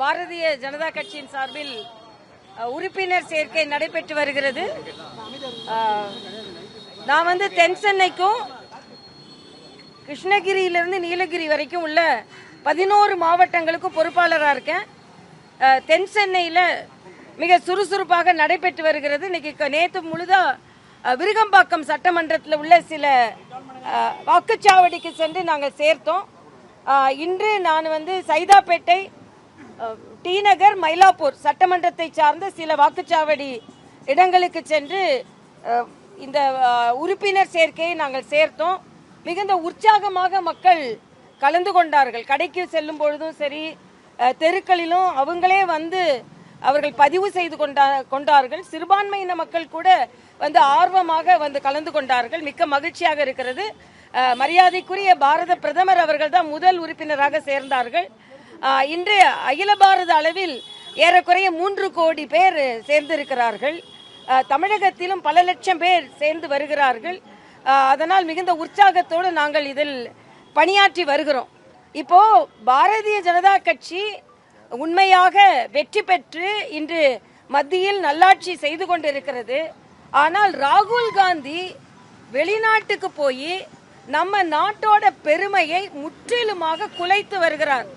பாரதிய ஜனதா கட்சியின் சார்பில் உறுப்பினர் சேர்க்கை நடைபெற்று வருகிறது. நான் வந்து தென் சென்னைக்கும் கிருஷ்ணகிரியிலிருந்து நீலகிரி வரைக்கும் உள்ள பதினோரு மாவட்டங்களுக்கும் பொறுப்பாளராக இருக்கேன். தென் சென்னையில் மிக சுறுசுறுப்பாக நடைபெற்று வருகிறது. இன்னைக்கு நேற்று முழுதா விருகம்பாக்கம் சட்டமன்றத்தில் உள்ள சில வாக்குச்சாவடிக்கு சென்று நாங்கள் சேர்த்தோம். இன்று நான் வந்து சைதாப்பேட்டை டி நகர் மயிலாப்பூர் சட்டமன்றத்தை சார்ந்த சில வாக்குச்சாவடி இடங்களுக்கு சென்று இந்த உறுப்பினர் சேர்க்கையை நாங்கள் சேர்த்தோம். மிகுந்த உற்சாகமாக மக்கள் கலந்து கொண்டார்கள். கடைக்கு செல்லும் பொழுதும் சரி தெருக்களிலும் அவங்களே வந்து அவர்கள் பதிவு செய்து கொண்டா கொண்டார்கள். சிறுபான்மையின மக்கள் கூட வந்து ஆர்வமாக வந்து கலந்து கொண்டார்கள். மிக்க மகிழ்ச்சியாக இருக்கிறது. மரியாதைக்குரிய பாரத பிரதமர் அவர்கள் தான் முதல் உறுப்பினராக சேர்ந்தார்கள். இன்று அகில பாரத அளவில் ஏறக்குறைய மூன்று கோடி பேர் சேர்ந்திருக்கிறார்கள். தமிழகத்திலும் பல லட்சம் பேர் சேர்ந்து வருகிறார்கள். அதனால் மிகுந்த உற்சாகத்தோடு நாங்கள் இதில் பணியாற்றி வருகிறோம். இப்போ பாரதிய ஜனதா கட்சி உண்மையாக வெற்றி பெற்று இன்று மத்தியில் நல்லாட்சி செய்து கொண்டிருக்கிறது. ஆனால் ராகுல் காந்தி வெளிநாட்டுக்கு போய் நம்ம நாட்டோட பெருமையை முற்றிலுமாக குலைத்து வருகிறார்.